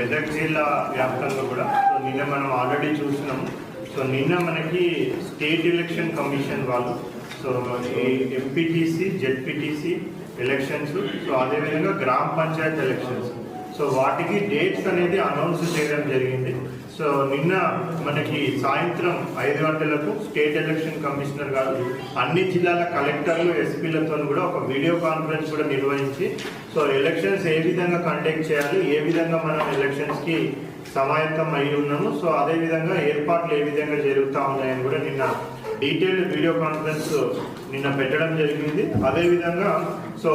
మెదక్ జిల్లా వ్యాప్తంగా కూడా. సో నిన్న మనం ఆల్రెడీ చూసినాం. సో నిన్న మనకి స్టేట్ ఎలక్షన్ కమిషన్ వాళ్ళు so MPTC ZPTC elections so అదేవిధంగా గ్రామ పంచాయత్ ఎలక్షన్స్ సో వాటికి డేట్స్ అనేది అనౌన్స్ చేయడం జరిగింది. సో నిన్న మనకి సాయంత్రం ఐదు గంటలకు స్టేట్ ఎలక్షన్ కమిషనర్ గారు అన్ని జిల్లాల కలెక్టర్లు ఎస్పీలతో కూడా ఒక వీడియో కాన్ఫరెన్స్ కూడా నిర్వహించి సో ఎలక్షన్స్ ఏ విధంగా కండక్ట్ చేయాలి ఏ విధంగా మనం ఎలక్షన్స్కి సమాయత్తం అయి ఉన్నాము సో అదే విధంగా ఏర్పాట్లు ఏ విధంగా జరుగుతూ ఉన్నాయని కూడా నిన్న డీటెయిల్ వీడియో కాన్ఫరెన్స్ నిన్న పెట్టడం జరిగింది. అదేవిధంగా సో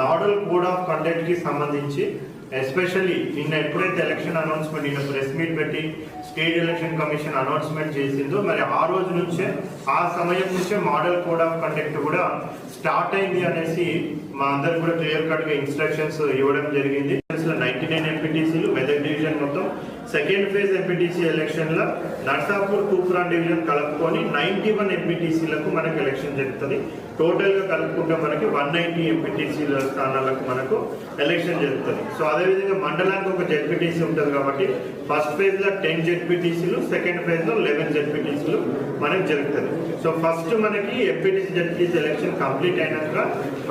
మోడల్ కోడ్ ఆఫ్ కండక్ట్కి సంబంధించి ఎస్పెషల్లీ నిన్న ఎప్పుడైతే ఎలక్షన్ అనౌన్స్మెంట్ నిన్న ప్రెస్ మీట్ పెట్టి స్టేట్ ఎలక్షన్ కమిషన్ అనౌన్స్మెంట్ చేసిందో మరి ఆ రోజు నుంచే ఆ సమయం నుంచే మోడల్ కోడ్ ఆఫ్ కండక్ట్ కూడా స్టార్ట్ అయింది అనేసి మా అందరు కూడా క్లియర్ కట్గా ఇన్స్ట్రక్షన్స్ ఇవ్వడం జరిగింది. నైన్టీ నైన్ ఎంపీటీసీలు మెదక్ డివిజన్ మొత్తం సెకండ్ ఫేజ్ ఎంపీటీసీ ఎలక్షన్లో నర్సాపూర్ తూప్రాన్ డివిజన్ కలుపుకొని నైన్టీ వన్ ఎంపీటీసీలకు మనకు ఎలక్షన్ జరుగుతుంది. టోటల్గా కలుపుకుంటే మనకి వన్ నైన్టీ ఎంపీటీసీల స్థానాలకు మనకు ఎలక్షన్ జరుగుతుంది. సో అదేవిధంగా మండలానికి ఒక జెడ్పీటీసీ ఉంటుంది కాబట్టి ఫస్ట్ ఫేజ్లో టెన్ జెడ్పీటీసీలు సెకండ్ ఫేజ్లో లెవెన్ జెడ్పీటీసీలు మనకు జరుగుతుంది. సో ఫస్ట్ మనకి ఎంపీటీసీ జెడ్పీటీసీ ఎలక్షన్ కంప్లీట్ అయినాక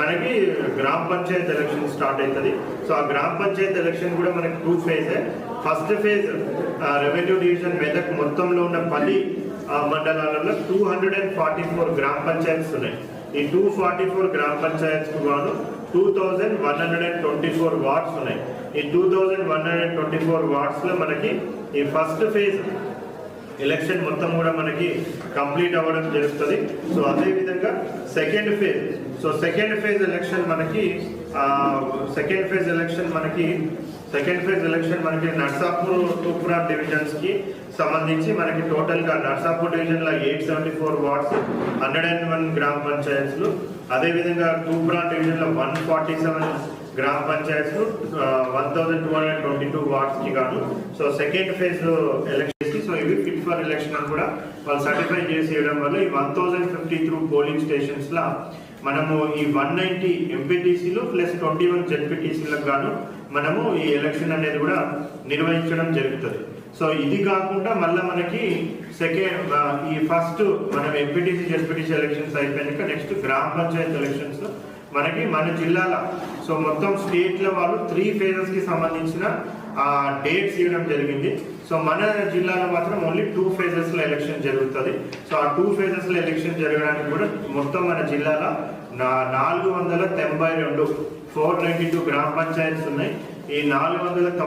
మనకి గ్రామ పంచాయత్ ఎలక్షన్ స్టార్ట్ అవుతుంది. సో ఆ గ్రామ పంచాయత్ ఎలక్షన్ కూడా మనకి two ఫేజే first phase revenue division Medak మొత్తంలో ఉన్న పది ఆ, మండలాలలో two hundred and forty four గ్రామ పంచాయత్స్ ఉన్నాయి. ఈ టూ ఫార్టీ ఫోర్ గ్రామ పంచాయత్స్కు గాను two thousand one hundred and twenty four wards ఉన్నాయి. ఈ two thousand one hundred twenty four వార్డ్స్లో మనకి ఈ ఫస్ట్ ఫేజ్ ఎలక్షన్ మొత్తం కూడా మనకి కంప్లీట్ అవ్వడం జరుగుతుంది. సో అదే విధంగా second phase so second phase election మనకి సెకండ్ ఫేజ్ ఎలక్షన్ మనకి సెకండ్ ఫేజ్ ఎలక్షన్ మనకి నర్సాపూర్ తూపురా డివిజన్స్కి సంబంధించి మనకి టోటల్గా నర్సాపూర్ డివిజన్లో eight seventy four wards hundred and one గ్రామ పంచాయత్లు అదే విధంగా డివిజన్లో డివిజన్లో వన్ ఫార్టీ సెవెన్ గ్రామ panchayats one thousand two hundred twenty two వార్డ్స్కి గాను. So second phase election so ఇవి ఫిట్ ఫర్ ఎలక్షన్ అని కూడా వాళ్ళు సర్టిఫై చేసేయడం వల్ల ఈ one thousand fifty three polling stations లా మనము ఈ వన్ నైన్టీ ఎంపీటీసీలు ప్లస్ ట్వంటీ వన్ జెడ్పీటీసీలకు గాను మనము ఈ ఎలక్షన్ అనేది కూడా నిర్వహించడం జరుగుతుంది. సో ఇది కాకుండా మళ్ళీ మనకి సెకండ్ ఈ ఫస్ట్ మనం ఎంపీటీసీ జెడ్పీటీసీ ఎలక్షన్స్ అయిపోయాక నెక్స్ట్ గ్రామ పంచాయత్ ఎలక్షన్స్ మనకి మన జిల్లాల సో మొత్తం స్టేట్ల వాళ్ళు త్రీ ఫేజెస్కి సంబంధించిన డేట్స్ ఇవ్వడం జరిగింది. సో మన జిల్లాలో మాత్రం ఓన్లీ టూ ఫేజెస్లో ఎలక్షన్ జరుగుతుంది. సో ఆ టూ ఫేజెస్లో ఎలక్షన్ జరగడానికి కూడా మొత్తం మన జిల్లాలో నా- నాలుగు వందల తొంభై రెండు ఫోర్ నైంటీ టూ గ్రామ పంచాయత్స్ ఉన్నాయి. ఈ నాలుగు వందల